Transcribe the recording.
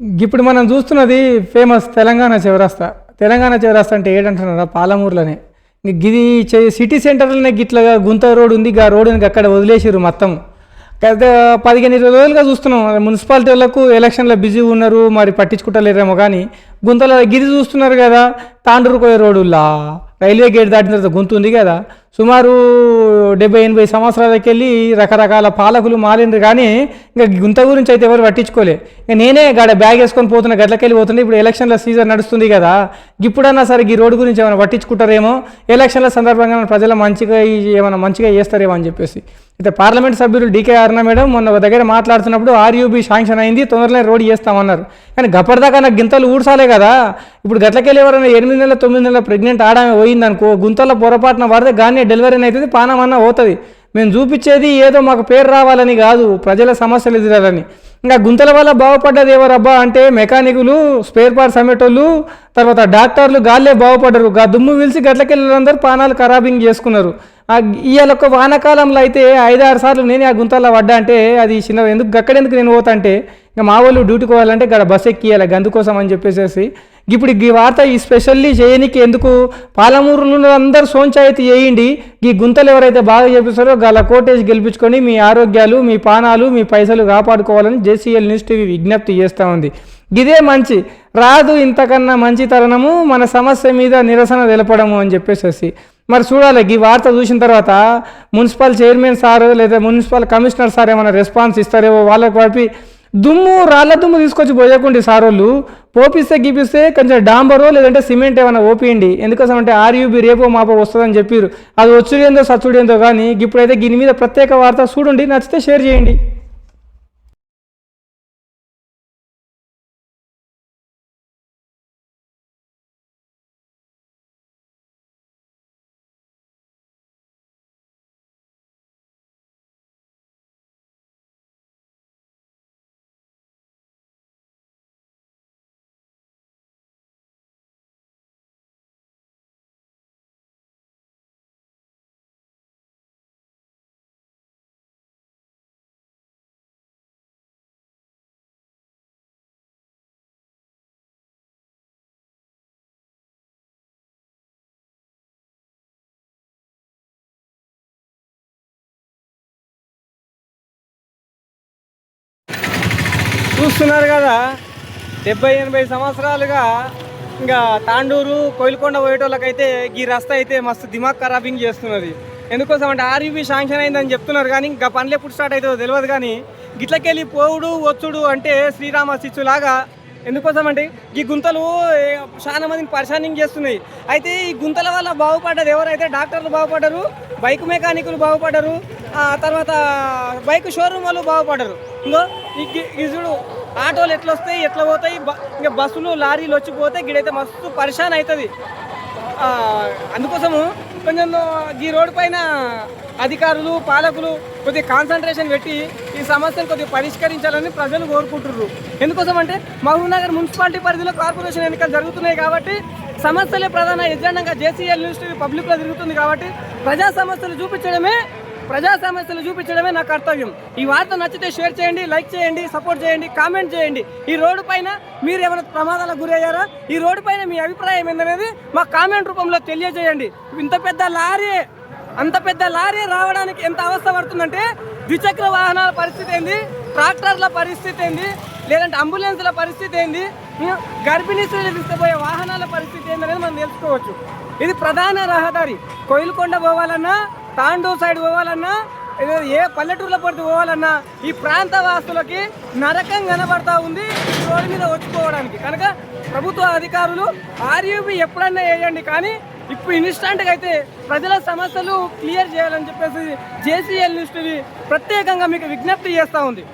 ఇప్పుడు మనం చూస్తున్నది ఫేమస్ తెలంగాణ చివరస్తా తెలంగాణ చివరస్తా అంటే ఏడంటున్నారా? పాలమూరులోనే. గిది సిటీ సెంటర్లోనే గిట్లగా గుంత రోడ్ ఉంది ఆ రోడ్డుని అక్కడ వదిలేసారు మొత్తం. గత పదిహేను ఇరవై రోజులుగా చూస్తున్నాం. మున్సిపాలిటీ వాళ్ళకు ఎలక్షన్లో బిజీ ఉన్నారు మరి పట్టించుకుంటలేరేమో కానీ గుంతల గిది చూస్తున్నారు కదా తాండూరుకోయే రోడ్డులా రైల్వే గేట్ దాటిన తర్వాత గుంత ఉంది కదా. సుమారు డెబ్బై ఎనభై సంవత్సరాలకి వెళ్ళి రకరకాల పాలకులు మాలిండ్రు కానీ ఇంకా గుంత గురించి అయితే ఎవరు పట్టించుకోలే. ఇంకా నేనే గాడ బ్యాగ్ వేసుకొని పోతున్న గట్లకెళ్ళి పోతున్నా ఇప్పుడు ఎలక్షన్ల సీజన్ నడుస్తుంది కదా. ఇప్పుడన్నా సరే ఈ రోడ్డు గురించి ఏమైనా పట్టించుకుంటారేమో ఎలక్షన్ల సందర్భంగా ప్రజలు మంచిగా ఏమైనా మంచిగా చేస్తారేమో అని చెప్పేసి. అయితే పార్లమెంట్ సభ్యులు డీకే అరుణ మేడం మొన్న ఒక దగ్గర మాట్లాడుతున్నప్పుడు ఆర్యూబీ శాంక్షన్ అయింది తొందరలో రోడ్ చేస్తామన్నారు. కానీ గప్పటిదాకా నాకు గింతలు ఊడ్చాలే కదా. ఇప్పుడు గట్లకెళ్ళి ఎవరైనా ఎనిమిది నెలల తొమ్మిది నెలల ప్రెగ్నెంట్ ఆడమే పోయిందనుకో గుంతల పొరపాటున పడితే కానీ డెలివరీ అవుతుంది పానమన్నా పోతుంది. మేము చూపించేది ఏదో మాకు పేరు రావాలని కాదు ప్రజల సమస్యలు ఎదురాలని ఇంకా గుంతల వల్ల బాగుపడ్డది ఎవరబ్బా అంటే మెకానికులు స్పేర్ పార్ట్స్ అమ్మేటోళ్ళు తర్వాత డాక్టర్లు గాల్లే బాగుపడ్డరు. గా దుమ్ము పిలిచి గట్లకెళ్ళందరూ పానాలు ఖరాబింగ్ చేసుకున్నారు. ఇవాళ ఒక వానాకాలంలో అయితే ఐదారు సార్లు నేనే ఆ గుంతల్లో పడ్డా అంటే అది చిన్న ఎందుకు గక్కడెందుకు నేను పోతా అంటే ఇంకా మా వాళ్ళు డ్యూటీకి పోవాలంటే ఇక్కడ బస్ ఎక్కియాలి గందుకోసం అని చెప్పేసేసి ఇప్పుడు ఈ వార్త ఈ స్పెషల్లీ చేయనికి ఎందుకు? పాలమూరులో అందరూ సోంచాయితీ చేయండి. ఈ గుంతలు ఎవరైతే బాగా చేపిస్తారో గల కోటేజ్ గెలిపించుకొని మీ ఆరోగ్యాలు మీ పానాలు మీ పైసలు కాపాడుకోవాలని జేసీఎల్ న్యూస్ టీవీ విజ్ఞప్తి చేస్తూ ఉంది. ఇదే మంచి. రాదు ఇంతకన్నా మంచి తరుణము మన సమస్య మీద నిరసన తెలపడము అని చెప్పేసి మరి చూడాలి ఈ వార్త చూసిన తర్వాత మున్సిపల్ చైర్మన్ సార్ లేదా మున్సిపల్ కమిషనర్ సార్ ఏమైనా రెస్పాన్స్ ఇస్తారేమో వాళ్ళకి వాటి దుమ్ము రాళ్ళ దుమ్ము తీసుకొచ్చి పోయకండి సార్ వాళ్ళు పోపిస్తే గీపిస్తే కొంచెం డాంబరో లేదంటే సిమెంట్ ఏమైనా ఓపియండి. ఎందుకోసం అంటే ఆర్యూబీ రేపో మాపో వస్తుందని చెప్పారు అది వచ్చుడేందో సచ్చుడేందో కానీ ఇప్పుడైతే దీని మీద ప్రత్యేక వార్త చూడండి నచ్చితే షేర్ చేయండి. చూస్తున్నారు కదా డెబ్బై ఎనభై సంవత్సరాలుగా ఇంకా తాండూరు కోయిలకొండ పోయేటోళ్ళకైతే ఈ రస్తా అయితే మస్తు దిమాగ్ ఖరాబింగ్ చేస్తున్నది. ఎందుకోసం అంటే ఆర్యూబీ శాంక్షన్ అయిందని చెప్తున్నారు కానీ ఇంకా పనులు ఎప్పుడు స్టార్ట్ అవుతుందో తెలియదు కానీ గిట్లకెళ్ళి పోవుడు వచ్చుడు అంటే శ్రీరామ లాగా ఎందుకోసం అంటే ఈ గుంతలు చాలా మందిని పరిశానింగ్ చేస్తున్నాయి. అయితే ఈ గుంతల వల్ల బాగుపడ్డది ఎవరైతే డాక్టర్లు బాగుపడ్డరు బైక్ మెకానికులు బాగుపడ్డరు ఆ తర్వాత బైక్ షోరూమ్ వాళ్ళు బాగుపడ్డరు. ఇంకో చూడు ఆటోలు ఎట్లా వస్తాయి ఎట్లా పోతాయి ఇంకా బస్సులు లారీలు వచ్చి పోతే గిడైతే మస్తు పరిశాన్ అవుతుంది అందుకోసము కొంచెం ఈ రోడ్డు పైన అధికారులు పాలకులు కొద్దిగా కాన్సన్ట్రేషన్ పెట్టి ఈ సమస్యను కొద్దిగా పరిష్కరించాలని ప్రజలు కోరుకుంటున్నారు ఎందుకోసం అంటే మహబూబ్నగర్ మున్సిపాలిటీ పరిధిలో కార్పొరేషన్ ఎన్నికలు జరుగుతున్నాయి కాబట్టి సమస్యలే ప్రధాన ఎజెండాగా జేసీఎల్ న్యూస్ టీవీ పబ్లిక్లో జరుగుతుంది కాబట్టి ప్రజా సమస్యలు చూపించడమే ప్రజా సమస్యలు చూపించడమే నా కర్తవ్యం. ఈ వార్త నచ్చితే షేర్ చేయండి లైక్ చేయండి సపోర్ట్ చేయండి కామెంట్ చేయండి. ఈ రోడ్డు పైన మీరు ఏమైనా ప్రమాదాలకు గురయ్యారా? ఈ రోడ్డు పైన మీ అభిప్రాయం ఏందనేది మా కామెంట్ రూపంలో తెలియజేయండి. ఇంత పెద్ద లారీ అంత పెద్ద లారీ రావడానికి ఎంత అవస్థ పడుతుందంటే ద్విచక్ర వాహనాల పరిస్థితి ఏంది? ట్రాక్టర్ల పరిస్థితి ఏంది? లేదంటే అంబులెన్స్ల పరిస్థితి ఏంది? గర్భిణీ స్త్రీలు తీసుకుపోయే వాహనాల పరిస్థితి ఏందనేది మనం తెలుసుకోవచ్చు. ఇది ప్రధాన రహదారి. కోయిలకొండ పోవాలన్నా తాండూ సైడ్ పోవాలన్నా ఏ పల్లెటూరులో పడితే పోవాలన్నా ఈ ప్రాంత వాసులకి నరకం కనబడతా ఉంది రోడ్డు మీద వచ్చుకోవడానికి. కనుక ప్రభుత్వ అధికారులు ఆర్యూబీ ఎప్పుడన్నా వేయండి. కానీ ఇప్పుడు ఇన్స్టాంట్గా అయితే ప్రజల సమస్యలు క్లియర్ చేయాలని చెప్పేసి జేసీఎల్ న్యూస్ టీవీ ప్రత్యేకంగా మీకు విజ్ఞప్తి చేస్తూ ఉంది.